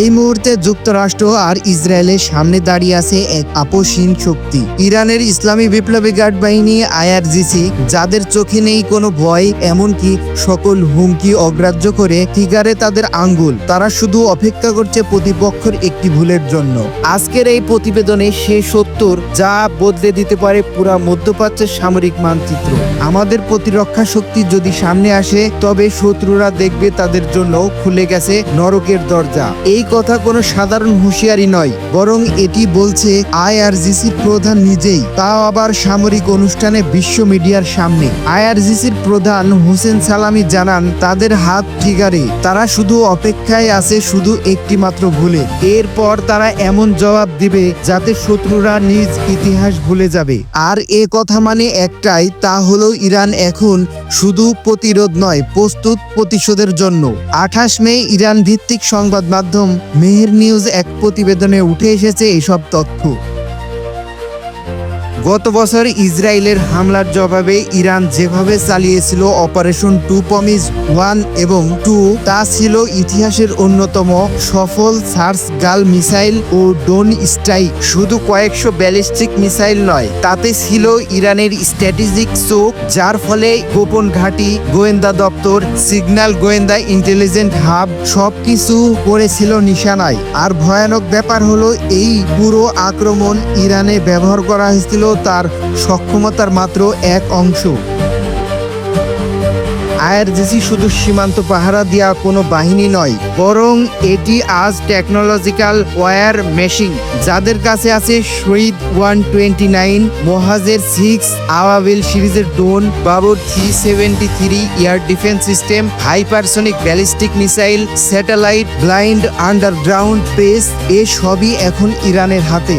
এই মুহূর্তে যুক্তরাষ্ট্র আর ইসরায়েলের সামনে দাঁড়িয়ে আছে এক আপোষহীন শক্তি। ইরানের ইসলামী বিপ্লবী গার্ড বাহিনী আইআরজিসি, যাদের চোখে নেই কোনো ভয়, এমনকি সকল হুমকি অগ্রাহ্য করে ঠিকারে তাদের আঙ্গুল। তারা শুধু অপেক্ষা করছে প্রতিপক্ষের একটি ভুলের জন্য। আজকের এই প্রতিবেদনে সে সত্তর যা বদলে দিতে পারে পুরা মধ্যপ্রাচ্যের সামরিক মানচিত্র। আমাদের প্রতিরক্ষা শক্তি যদি সামনে আসে, তবে শত্রুরা দেখবে তাদের জন্য খুলে গেছে নরকের দরজা। এই কথা কোনো সাধারণ হুঁশিয়ারি নয়, বরং এটি বলছে আইআরজিসির প্রধান নিজেই, তাও আবার সামরিক অনুষ্ঠানে বিশ্ব মিডিয়ার সামনে। আইআরজিসির প্রধান হোসেন সালামি জানান, তাদের হাত ঠিকারে, তারা শুধু অপেক্ষায় আছে শুধু একটি মাত্র ভুলে। এরপর তারা এমন জবাব দিবে যাতে শত্রুরা নিজ ইতিহাস ভুলে যাবে। আর এ কথা মানে একটাই, তা হলো ইরান এখন শুধু প্রতিরোধ নয়, প্রস্তুত প্রতিশোধের জন্য। আঠাশ মে ইরান ভিত্তিক সংবাদ মাধ্যম মেহের নিউজ এক প্রতিবেদনে উঠে এসেছে এসব তথ্য। গত বছর ইসরায়েলের হামলার জবাবে ইরান যেভাবে চালিয়েছিল অপারেশন টু পমিজ ওয়ান এবং টু, তা ছিল ইতিহাসের অন্যতম সফল সার্চ গাল মিসাইল ও ডোন স্ট্রাইক। শুধু কয়েকশো ব্যালিস্টিক মিসাইল নয়, তাতে ছিল ইরানের স্ট্র্যাটেজিক চোখ, যার ফলে গোপন ঘাঁটি, গোয়েন্দা দপ্তর, সিগন্যাল গোয়েন্দা ইন্টেলিজেন্ট হাব সবকিছু করেছিল নিশানায়। আর ভয়ানক ব্যাপার হলো, এই পুরো আক্রমণ ইরানে ব্যবহার করা হয়েছিল তার সক্ষমতার মাত্র এক অংশ। আইআরজিসি শুধু সীমান্ত পাহারা দেওয়া কোনো বাহিনী নয়, বরং এটি আজ টেকনোলজিক্যাল ওয়্যার মেশিন যাদের কাছে আছে Shahed one twenty nine Mohajer six আওয়াবিল সিরিজের ডোন Babur three seventy three air defence system hypersonic ballistic missile satellite blind underground base এ সবই এখন ইরানের হাতে।